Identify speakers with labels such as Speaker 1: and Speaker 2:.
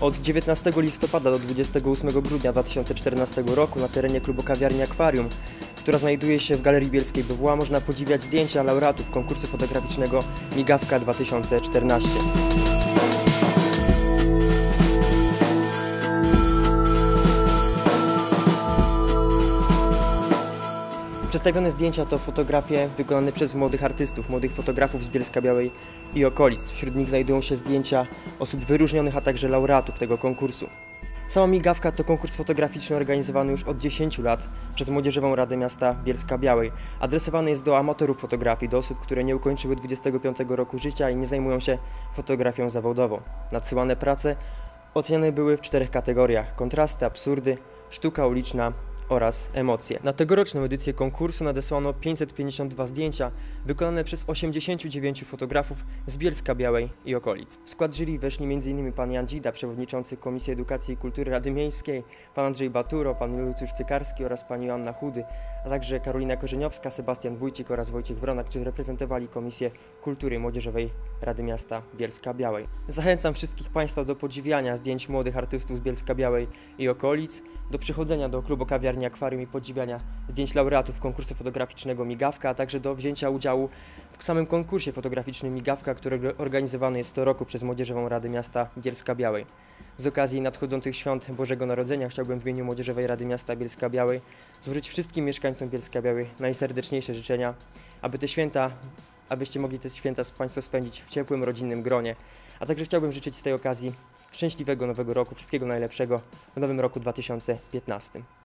Speaker 1: Od 19 listopada do 28 grudnia 2014 roku na terenie klubu kawiarni Akwarium, która znajduje się w Galerii Bielskiej BWA, można podziwiać zdjęcia laureatów konkursu fotograficznego Migawka 2014. Przedstawione zdjęcia to fotografie wykonane przez młodych artystów, młodych fotografów z Bielska Białej i okolic. Wśród nich znajdują się zdjęcia osób wyróżnionych, a także laureatów tego konkursu. Sama Migawka to konkurs fotograficzny organizowany już od 10 lat przez Młodzieżową Radę Miasta Bielska Białej. Adresowany jest do amatorów fotografii, do osób, które nie ukończyły 25 roku życia i nie zajmują się fotografią zawodową. Nadsyłane prace oceniane były w czterech kategoriach: kontrasty, absurdy, sztuka uliczna oraz emocje. Na tegoroczną edycję konkursu nadesłano 552 zdjęcia wykonane przez 89 fotografów z Bielska Białej i okolic. W skład jury weszli m.in. pan Jan Dzida, przewodniczący Komisji Edukacji i Kultury Rady Miejskiej, pan Andrzej Baturo, pan Luciusz Cykarski oraz pani Joanna Chudy, a także Karolina Korzeniowska, Sebastian Wójcik oraz Wojciech Wronak, którzy reprezentowali Komisję Kultury Młodzieżowej Rady Miasta Bielska Białej. Zachęcam wszystkich Państwa do podziwiania zdjęć młodych artystów z Bielska Białej i okolic, do przychodzenia do klubu kawiarni Akwarium i podziwiania zdjęć laureatów konkursu fotograficznego Migawka, a także do wzięcia udziału w samym konkursie fotograficznym Migawka, który organizowany jest co roku przez Młodzieżową Radę Miasta Bielska Białej. Z okazji nadchodzących świąt Bożego Narodzenia chciałbym w imieniu Młodzieżowej Rady Miasta Bielska Białej złożyć wszystkim mieszkańcom Bielska Białej najserdeczniejsze życzenia, aby te święta, abyście mogli te święta Państwo spędzić w ciepłym, rodzinnym gronie. A także chciałbym życzyć z tej okazji szczęśliwego nowego roku, wszystkiego najlepszego w nowym roku 2015.